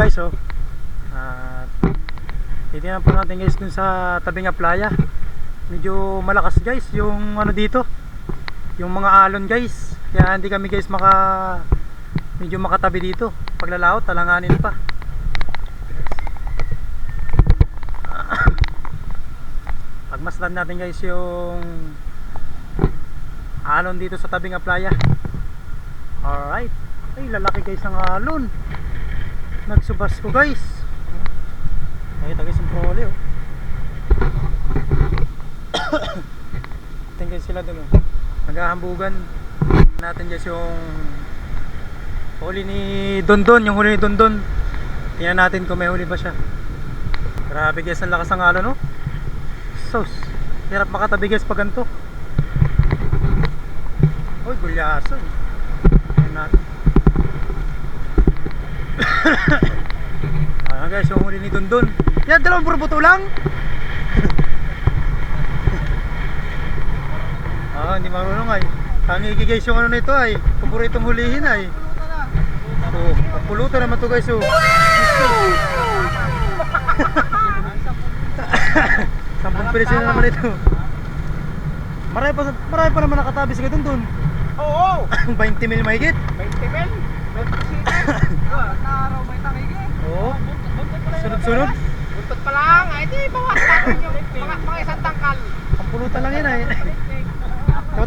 guys oh. At titingnan po natin guys dun sa tabi nga playa. Medyo malakas guys yung ano dito. Yung mga alon guys. Kaya hindi kami guys maka medyo makatabi dito. Paglalawot talanganin pa. Pagmasdan natin guys yung alon dito sa tabi nga playa. Alright. Ay, lalaki guys ng alon. Nagsubas ko guys. Nakita guys yung prole oh. Tingnan sila dun oh. Naghahambugan natin guys yung huli ni Dondon, yung huli ni Dondon. Tingnan natin kung may huli ba siya. Grabe guys, ang lakas ng alon oh. Sos. Hirap makatabi guys pag ganito. Uy, gulyaso. Tingnan natin. Ayan guys, yung huli ni Dundun. Yan, dalawang puro buto lang. ah, hindi marunong ay. Tangi guys yung ano nito ay. Paboritong hulihin ay. Oh, pulutan naman to guys oh. Sampung piso na naman ito. Marami pa, marami pa naman nakatabi sa Dundun. Oo! 20 mil mahigit. 20 mil? 20 seater? Araw may tangigi. Oo. Sunod-sunod. Buntot pa lang. Ay di, bawas natin yung mga, mga isang tangkal. Ang pulutan lang yan ay.